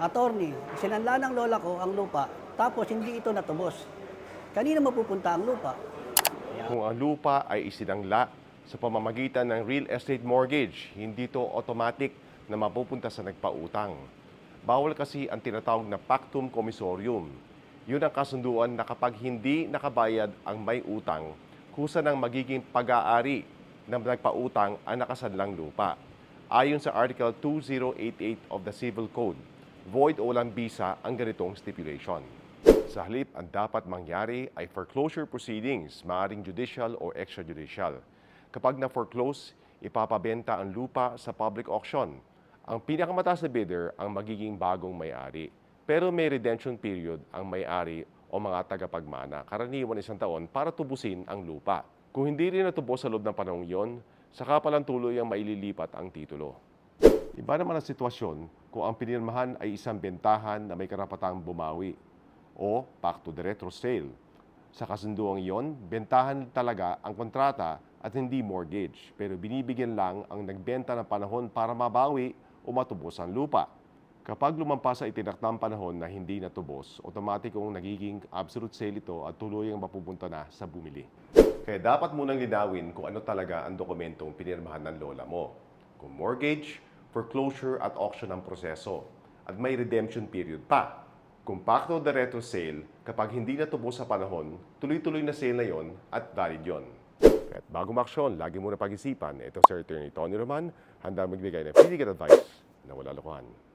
attorney, sinanla ng lola ko ang lupa, tapos hindi ito natubos. Kanino mapupunta ang lupa? Kung ang lupa ay isinangla sa pamamagitan ng real estate mortgage, hindi to automatic na mapupunta sa nagpautang. Bawal kasi ang tinatawag na pactum commissorium. Yun ang kasunduan na kapag hindi nakabayad ang may utang, kusa ng magiging pag-aari ng nagpautang ang nakasanlang lupa. Ayon sa Article 2088 of the Civil Code, void o walang bisa ang ganitong stipulation. Sa halip, ang dapat mangyari ay foreclosure proceedings, maaaring judicial o extrajudicial. Kapag na-foreclose, ipapabenta ang lupa sa public auction. Ang pinakamataas na bidder ang magiging bagong may-ari. Pero may redemption period ang may-ari o mga tagapagmana, karaniwan isang taon para tubusin ang lupa. Kung hindi rin natubos sa loob ng panahong yon, saka palang tuloy ang maililipat ang titulo. Iba naman ang sitwasyon kung ang pinirmahan ay isang bentahan na may karapatang bumawi o pacto de retro sale. Sa kasunduang iyon, bentahan talaga ang kontrata at hindi mortgage, pero binibigyan lang ang nagbenta ng panahon para mabawi o matubos ang lupa. Kapag lumampas sa itinakdang panahon na hindi natubos, otomatikong nagiging absolute sale ito at tuluyang mapupunta na sa bumili. Kaya dapat munang linawin kung ano talaga ang dokumentong pinirmahan ng lola mo. Kung mortgage, foreclosure at auction ang proseso. At may redemption period pa. Kung de retro sale, kapag hindi natubos sa panahon, tuloy-tuloy na sale na yon at valid yon. At bago maksyon, lagi muna pag-isipan. Ito si Attorney Tony Roman, handa magbigay ng legal advice na wala lokohan.